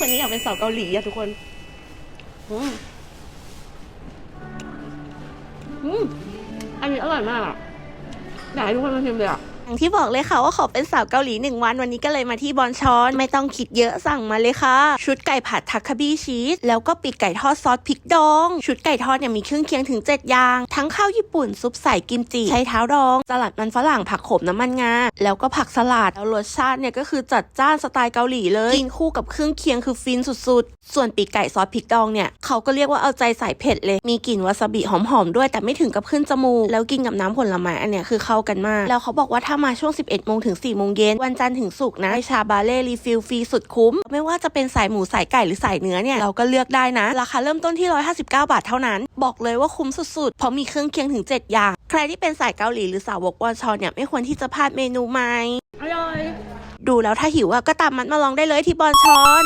คนนี้อยากเป็นสาวเกาหลีอะทุกคน อืมอืมอันนี้อร่อยมากอะอยากให้ทุกคนมาชิมเลยอะ อย่างที่บอกเลยค่ะว่าขอเป็นสาวเกาหลีหนึ่งวันวันนี้ก็เลยมาที่บอนชอนไม่ต้องคิดเยอะสั่งมาเลยค่ะ ชุดไก่ผัดทักคาบีชีสแล้วก็ปีกไก่ทอดซอสพริกดอง ชุดไก่ทอดเนี่ยมีเครื่องเคียงถึง 7 อย่าง ทั้งข้าวญี่ปุ่นซุปใส่กิมจิใช้เท้าดอง สลัดมันฝรั่งผักขมน้ำมันงาแล้วก็ผักสลัดแล้วรสชาติเนี่ยก็คือจัดจ้านสไตล์เกาหลีเลยกินคู่กับเครื่องเคียงคือฟินสุดๆ ส่วนปีกไก่ซอสพริกดองเนี่ยเขาก็เรียกว่าเอาใจใส่เผ็ดเลย มีกลิ่นวาซาบิหอมๆด้วย แต่ไม่ถึงกับขึ้นจมูกแล้วกินกับน้ำผลไม้อันเนี้ยคือเข้ากันมาก แล้วเขาบอกว่าถ้ามาช่วง 11 โมงถึง 4 โมงเย็น วันจันทร์ถึงศุกร์นะให้ชาบาเล่รีฟิลฟรีสุดคุ้ม ไม่ว่าจะเป็นสายหมูสายไก่หรือสายเนื้อเนี่ย เราก็เลือกได้นะ ราคาเริ่มต้นที่ 159 บาทเท่านั้น บอกเลยว่าคุ้มสุดๆ เพราะมีเครื่องเคียงถึง 7 อย่าง ใครที่เป็นสายเกาหลีหรือสาวกวอนชอนเนี่ยไม่ควรที่จะพลาดเมนูใหม่ อร่อย ดูแล้วถ้าหิวอะก็ตามมัดมาลองได้เลยที่บอนชอน